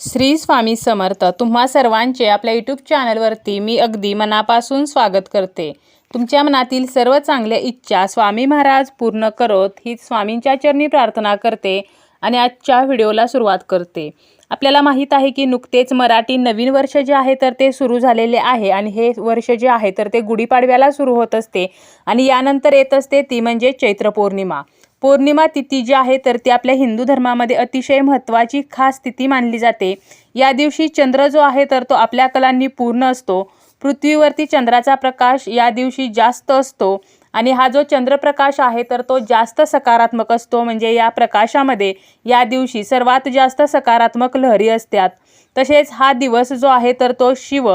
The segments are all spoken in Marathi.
श्री स्वामी समर्थ. तुम्हा सर्वांचे आपल्या यूट्यूब चॅनलवरती मी अगदी मनापासून स्वागत करते. तुमच्या मनातील सर्व चांगल्या इच्छा स्वामी महाराज पूर्ण करोत ही स्वामींच्या चरणी प्रार्थना करते आणि आजच्या व्हिडिओला सुरुवात करते. आपल्याला माहीत आहे की नुकतेच मराठी नवीन वर्ष जे आहे तर ते सुरू झालेले आहे आणि हे वर्ष जे आहे तर ते गुढीपाडव्याला सुरू होत असते आणि यानंतर येत असते ती म्हणजे चैत्र पौर्णिमा. पौर्णिमा तिथी जी आहे तर ती आपल्या हिंदू धर्मामध्ये अतिशय महत्त्वाची खास तिथी मानली जाते. या दिवशी चंद्र जो आहे तर तो आपल्या कलांनी पूर्ण असतो. पृथ्वीवरती चंद्राचा प्रकाश या दिवशी जास्त असतो आणि हा जो चंद्रप्रकाश आहे तर तो जास्त सकारात्मक असतो. म्हणजे या प्रकाशामध्ये या दिवशी सर्वात जास्त सकारात्मक लहरी असतात. तसेच हा दिवस जो आहे तर तो शिव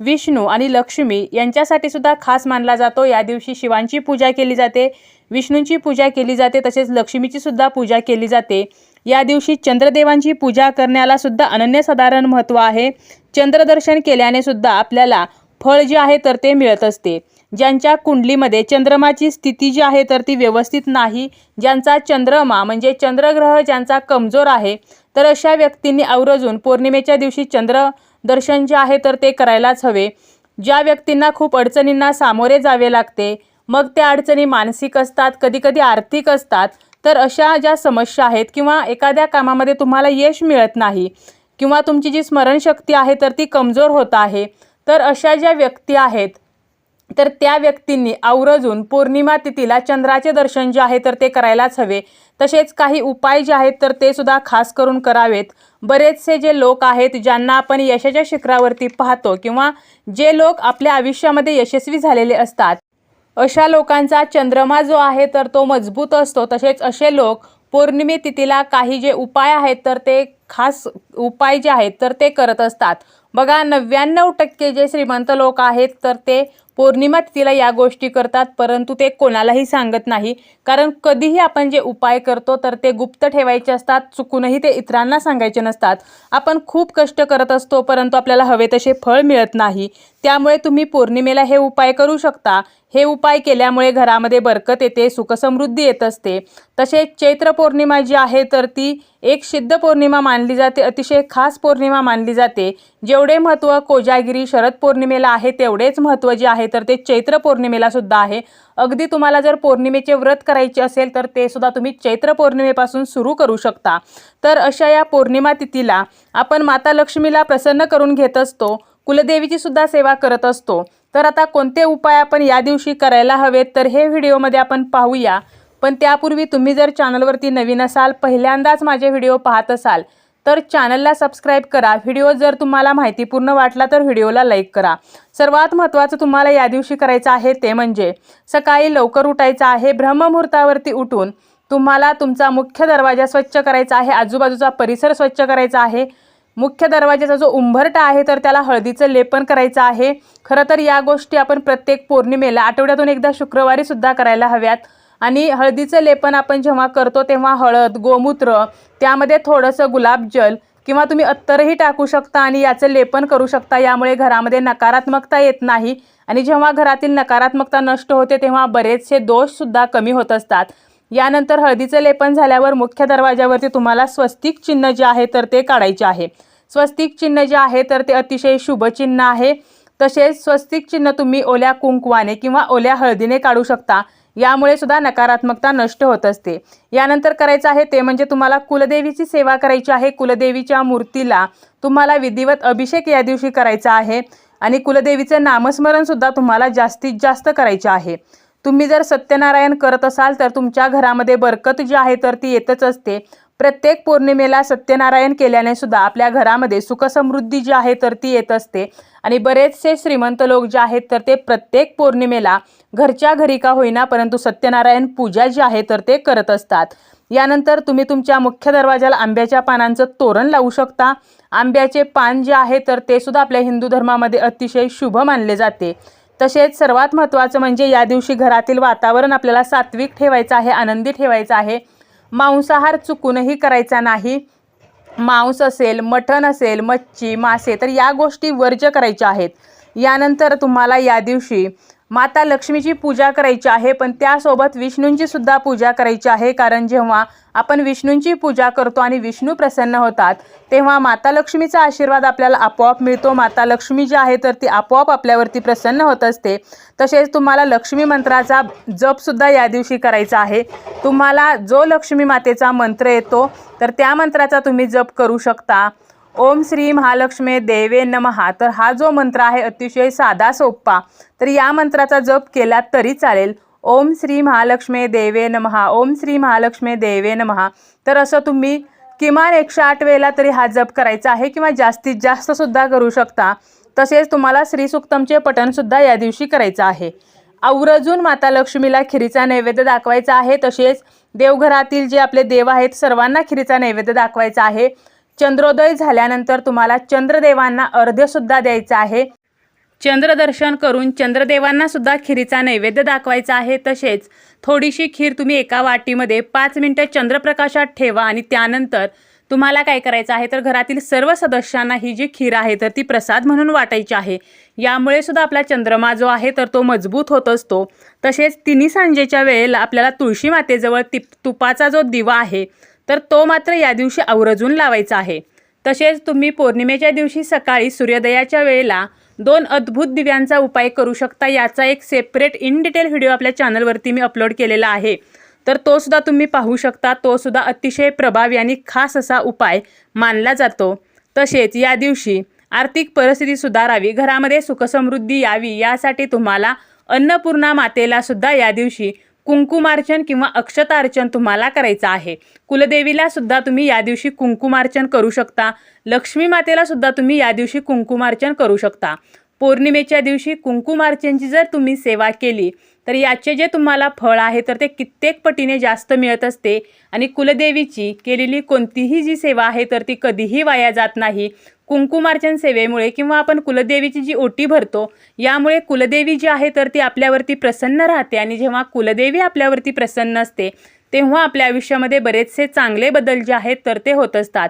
विष्णू आणि लक्ष्मी यांच्यासाठी सुद्धा खास मानला जातो. या दिवशी शिवांची पूजा केली जाते. विष्णूंची पूजा केली जाते तसेच लक्ष्मीची सुद्धा पूजा केली जाते. या दिवशी चंद्रदेवांची पूजा करण्याला सुद्धा अनन्यसाधारण महत्त्व आहे. चंद्रदर्शन केल्याने सुद्धा आपल्याला फळ जे आहे तर ते मिळत असते. ज्यांच्या कुंडलीमध्ये चंद्रमाची स्थिती जी आहे तर ती व्यवस्थित नाही ज्यांचा चंद्रमा म्हणजे चंद्रग्रह ज्यांचा कमजोर आहे तर अशा व्यक्तींनी आवर्जून पौर्णिमेच्या दिवशी चंद्र दर्शन जे आहे तर ते करायलाच हवे. ज्या व्यक्तींना खूप अडचणींना सामोरे जावे लागते मग त्या अडचणी मानसिक असतात कधीकधी आर्थिक असतात. तर अशा ज्या समस्या आहेत किंवा एखाद्या कामामध्ये तुम्हाला यश मिळत नाही किंवा तुमची जी स्मरणशक्ती आहे तर ती कमजोर होत आहे. तर अशा ज्या व्यक्ती आहेत तर त्या व्यक्तींनी आवरजून पौर्णिमा तिथीला चंद्राचे दर्शन जे आहे तर ते करायलाच हवे. तसेच काही उपाय जे आहेत तर ते सुद्धा खास करून करावेत. बरेचसे जे लोक आहेत ज्यांना आपण यशाच्या शिखरावरती पाहतो किंवा जे लोक आपल्या आयुष्यामध्ये यशस्वी झालेले असतात अशा लोकांचा चंद्रमा जो आहे तर तो मजबूत असतो. तसेच असे लोक पौर्णिमे तिथीला काही जे उपाय आहेत तर ते खास उपाय जे आहेत तर ते करत असतात. बघा नव्याण्णव टक्के जे श्रीमंत लोक आहेत तर ते पौर्णिमा तिथीला या गोष्टी करतात परंतु ते कोणालाही सांगत नाही. कारण कधीही आपण जे उपाय करतो तर ते गुप्त ठेवायचे असतात चुकूनही ते इतरांना सांगायचे नसतात. आपण खूप कष्ट करत असतो परंतु आपल्याला हवे तसे फळ मिळत नाही. त्यामुळे तुम्ही पौर्णिमेला हे उपाय करू शकता. हे उपाय केल्यामुळे घरामध्ये बरकत येते सुखसमृद्धी येत असते. तसेच चैत्र पौर्णिमा जी आहे तर ती एक सिद्ध पौर्णिमा मानली जाते अतिशय खास पौर्णिमा मानली जाते. जेवढे महत्त्व कोजागिरी शरद पौर्णिमेला आहे तेवढेच महत्त्व जे आहे तर ते चैत्र पौर्णिमेला सुद्धा आहे. अगदी तुम्हाला जर पौर्णिमेचे व्रत करायचे असेल तर ते सुद्धा तुम्ही चैत्र पौर्णिमेपासून सुरू करू शकता. तर अशा या पौर्णिमा तिथीला आपण माता लक्ष्मीला प्रसन्न करून घेत असतो कुलदेवीची सुद्धा सेवा करत असतो. तर आता कोणते उपाय आपण या दिवशी करायला हवेत तर हे व्हिडिओमध्ये आपण पाहूया. पण त्यापूर्वी तुम्ही जर चॅनलवरती नवीन असाल पहिल्यांदाच माझे व्हिडिओ पाहत असाल तर चॅनलला सबस्क्राईब करा. व्हिडिओ जर तुम्हाला माहितीपूर्ण वाटला तर व्हिडिओला लाईक करा. सर्वात महत्त्वाचं तुम्हाला या दिवशी करायचं आहे ते म्हणजे सकाळी लवकर उठायचं आहे ब्रह्ममुहूर्तावरती उठून तुम्हाला तुमचा मुख्य दरवाजा स्वच्छ करायचा आहे आजूबाजूचा परिसर स्वच्छ करायचा आहे मुख्य दरवाजाचा जो उंबरटा आहे तर त्याला हळदीचं लेपन करायचं आहे. खरं तर या गोष्टी आपण प्रत्येक पौर्णिमेला आठवड्यातून एकदा शुक्रवारी सुद्धा करायला हव्यात. आणि हळदीचं लेपन आपण जेव्हा करतो तेव्हा हळद गोमूत्र त्यामध्ये थोडंसं गुलाबजल किंवा तुम्ही अत्तरही टाकू शकता आणि याचं लेपन करू शकता. यामुळे घरामध्ये नकारात्मकता येत नाही आणि जेव्हा घरातील नकारात्मकता नष्ट होते तेव्हा बरेचसे दोषसुद्धा कमी होत असतात. यानंतर हळदीचं लेपन झाल्यावर मुख्य दरवाजावरती तुम्हाला स्वस्तिक चिन्ह जे आहे तर ते काढायचे आहे. स्वस्तिक चिन्ह जे आहे तर ते अतिशय शुभ चिन्ह आहे. तसेच स्वस्तिक चिन्ह तुम्ही ओल्या कुंकवाने किंवा ओल्या हळदीने काढू शकता. यामुळे सुद्धा नकारात्मकता नष्ट होत असते. यानंतर करायचं आहे ते म्हणजे तुम्हाला कुलदेवीची सेवा करायची आहे. कुलदेवीच्या मूर्तीला तुम्हाला विधिवत अभिषेक या दिवशी करायचा आहे. आणि कुलदेवीचं नामस्मरण सुद्धा तुम्हाला जास्तीत जास्त करायचे आहे. तुम्ही जर सत्यनारायण करत असाल तर तुमच्या घरामध्ये बरकत जी आहे तर ती येतच असते. प्रत्येक पौर्णिमेला सत्यनारायण केल्याने सुद्धा आपल्या घरामध्ये सुखसमृद्धी जी आहे तर ती येत असते. आणि बरेचसे श्रीमंत लोक जे आहेत तर ते प्रत्येक पौर्णिमेला घरच्या घरी का होईना परंतु सत्यनारायण पूजा जी आहे तर ते करत असतात. यानंतर तुम्ही तुमच्या मुख्य दरवाजाला आंब्याच्या पानांचं तोरण लावू शकता. आंब्याचे पान जे आहे तर ते सुद्धा आपल्या हिंदू धर्मामध्ये अतिशय शुभ मानले जाते. तसेच सर्वात महत्त्वाचं म्हणजे या दिवशी घरातील वातावरण आपल्याला सात्विक ठेवायचं आहे आनंदी ठेवायचं आहे. मांसाहार चुकूनही करायचा नाही. मांस असेल मटण असेल मच्छी मासे तर या गोष्टी वर्ज्य करायच्या आहेत. यानंतर तुम्हाला या दिवशी माता लक्ष्मीची पूजा करायची आहे पण त्यासोबत विष्णूंची सुद्धा पूजा करायची आहे कारण जेव्हा आपण विष्णूंची पूजा करतो आणि विष्णू प्रसन्न होतात तेव्हा माता लक्ष्मीचा आशीर्वाद आपल्याला आपोआप मिळतो. माता लक्ष्मी जी आहे तर ती आपोआप आपल्यावरती प्रसन्न होत असते. तसेच तुम्हाला लक्ष्मी मंत्राचा जपसुद्धा या दिवशी करायचा आहे. तुम्हाला जो लक्ष्मी मातेचा मंत्र येतो तर त्या मंत्राचा तुम्ही जप करू शकता. ओम श्री महालक्ष्मी देवे नमहा तर हा जो मंत्र आहे अतिशय साधा सोप्पा. तर या मंत्राचा जप केला तरी चालेल. ओम श्री महालक्ष्मी देवे नमहा ओम श्री महालक्ष्मी देवे नमहा तर असं तुम्ही किमान एकशे आठ वेळेला तरी हा जप करायचा आहे किंवा जास्तीत जास्त सुद्धा करू शकता. तसेच तुम्हाला श्रीसुक्तमचे पठणसुद्धा या दिवशी करायचं आहे. आवर्जून माता लक्ष्मीला खिरीचा नैवेद्य दाखवायचा आहे. तसेच देवघरातील जे आपले देव आहेत सर्वांना खिरीचा नैवेद्य दाखवायचा आहे. चंद्रोदय झाल्यानंतर तुम्हाला चंद्रदेवांना अर्ध्यसुद्धा द्यायचं आहे. चंद्रदर्शन करून चंद्रदेवांना सुद्धा खिरीचा नैवेद्य दाखवायचा आहे. तसेच थोडीशी खीर तुम्ही एका वाटीमध्ये पाच मिनटं चंद्रप्रकाशात ठेवा आणि त्यानंतर तुम्हाला काय करायचं आहे तर घरातील सर्व सदस्यांना ही जी खीर आहे तर ती प्रसाद म्हणून वाटायची आहे. यामुळे सुद्धा आपला चंद्रमा जो आहे तर तो मजबूत होत असतो. तसेच तिन्ही सांजेच्या वेळेला आपल्याला तुळशी मातेजवळ ति तुपाचा जो दिवा आहे तर तो मात्र या दिवशी आवर्जून लावायचा आहे. तसेच तुम्ही पौर्णिमेच्या दिवशी सकाळी सूर्योदयाच्या वेळेला दोन अद्भुत दिव्यांचा उपाय करू शकता याचा एक सेपरेट इन डिटेल व्हिडिओ आपल्या चॅनलवरती मी अपलोड केलेला आहे. तर तो सुद्धा तुम्ही पाहू शकता. तो सुद्धा अतिशय प्रभावी आणि खास असा उपाय मानला जातो. तसेच या दिवशी आर्थिक परिस्थिती सुधारावी घरामध्ये सुखसमृद्धी यावी यासाठी तुम्हाला अन्नपूर्णा मातेला सुद्धा या दिवशी कुंकुमार्चन किंवा अक्षतार्चन तुम्हाला करायचं आहे. कुलदेवीला सुद्धा तुम्ही या दिवशी कुंकुमार्चन करू शकता. लक्ष्मी मातेला सुद्धा तुम्ही या दिवशी कुंकुमार्चन करू शकता. पौर्णिमेच्या दिवशी कुंकुमार्चनची जर तुम्ही सेवा केली तर याचे जे तुम्हाला फळ आहे तर ते कित्येक पटीने जास्त मिळत असते. आणि कुलदेवीची केलेली कोणतीही जी सेवा आहे तर ती कधीही वाया जात नाही. कुंकुमार्चन सेवेमुळे किंवा आपण कुलदेवीची जी ओटी भरतो यामुळे कुलदेवी जी आहे तर ती आपल्यावरती प्रसन्न राहते आणि जेव्हा कुलदेवी आपल्यावरती प्रसन्न असते तेव्हा आपल्या आयुष्यामध्ये बरेचसे चांगले बदल जे आहेत तर ते होत असतात.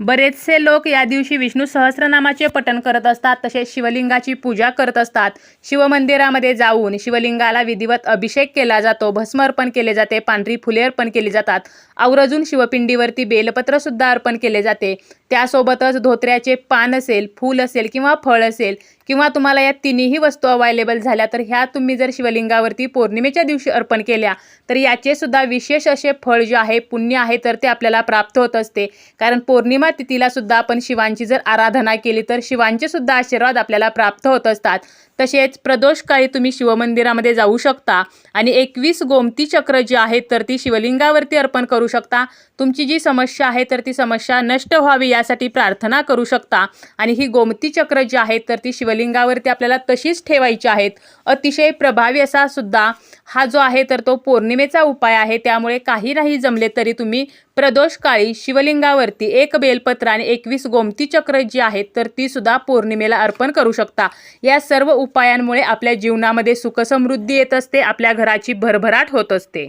बरेचसे लोक या दिवशी विष्णू सहस्रनामाचे पठण करत असतात तसेच शिवलिंगाची पूजा करत असतात. शिवमंदिरामध्ये जाऊन शिवलिंगाला विधिवत अभिषेक केला जातो भस्म अर्पण केले जाते पांढरी फुले अर्पण केली जातात आवर्जून शिवपिंडीवरती बेलपत्रसुद्धा अर्पण केले जाते. त्यासोबतच धोत्र्याचे पान असेल फूल असेल किंवा फळ असेल किंवा तुम्हाला या तिन्ही वस्तू अवायलेबल झाल्या तर ह्या तुम्ही जर शिवलिंगावरती पौर्णिमेच्या दिवशी अर्पण केल्या तर याचे सुद्धा विशेष असे फळ जे आहे पुण्य आहे तर ते आपल्याला प्राप्त होत असते. कारण पौर्णिमा तिथीला सुद्धा आपण शिवांची जर आराधना केली तर शिवांचे सुद्धा आशीर्वाद आपल्याला प्राप्त होत असतात. तसेच प्रदोषकाळी तुम्ही शिवमंदिरामध्ये जाऊ शकता आणि एकवीस गोमती चक्र जी आहेत तर ती शिवलिंगावरती अर्पण करू शकता. तुमची जी समस्या आहे तर ती समस्या नष्ट व्हावी यासाठी प्रार्थना करू शकता. आणि ही गोमती चक्र जी आहेत तर ती शिवलिंगावरती आपल्याला तशीच ठेवायची आहेत. अतिशय प्रभावी असा सुद्धा हा जो आहे तर तो पौर्णिमेचा उपाय आहे. त्यामुळे काही नाही जमले तरी तुम्ही प्रदोष काळी शिवलिंगावरती एक बेलपत्र आणि एकवीस गोमती चक्र जी आहेत तर ती सुद्धा पौर्णिमेला अर्पण करू शकता. या सर्व उपायांमुळे आपल्या जीवनामध्ये सुखसमृद्धी येत असते आपल्या घराची भरभराट होत असते.